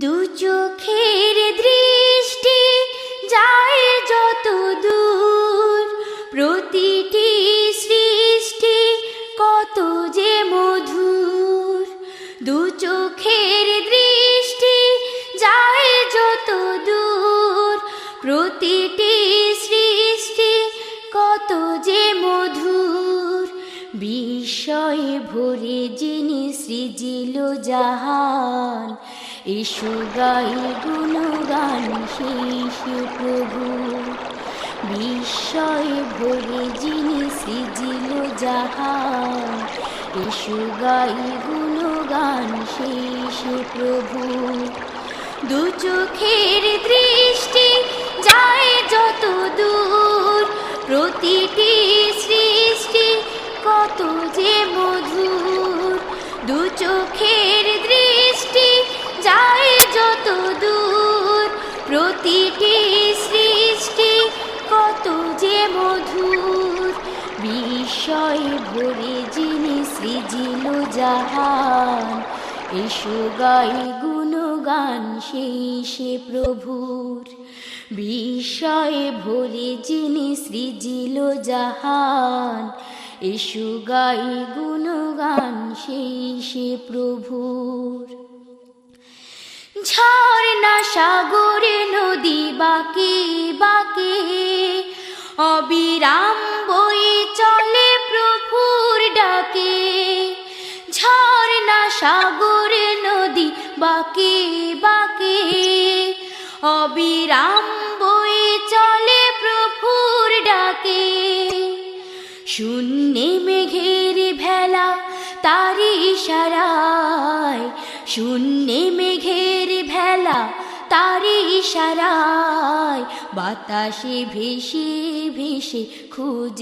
দু চোখের দৃষ্টি যায় যত দূর। প্রতিটি সৃষ্টি কত যে মধুর। দু চোখের দৃষ্টি যায় যত দূর। প্রতিটি সৃষ্টি কত যে মধুর। বিস্ময়ে ভরে যিনি সৃজিল জাহান এসো গাই গুণগান শেষে প্রভু। বিস্ময়ে ভরে যিনি সৃজিল জাহান এসো গাই গুণগান শেষে প্রভু। দু চোখের দৃষ্টি যায় যত দূর। প্রতিটি সৃষ্টি কত যে মধুর। দু চোখের প্রতিটি সৃষ্টি কত যে মধুর। বিস্ময়ে ভরে যিনি সৃজিল জাহান, এসো গাই গুণগান সেই সে প্রভুর। বিস্ময়ে ভরে যিনি সৃজিল জাহান, এসো গাই গুণগান সেই সে প্রভুর। ঝর্ণা সাগরে নদী বাকি বাকে, অবিরাম বই চলে প্রভুর ডাকে। ঝর্ণা সাগরে নদী বাকি বাকে, অবিরাম বই চলে প্রভুর ডাকে। শূন্যে মেঘের ভেলা তারি ইশারায়, শূন্যে মেঘের ভেলা তারি ইশারায় বাতাসে ভেসে ভেসে খুঁজ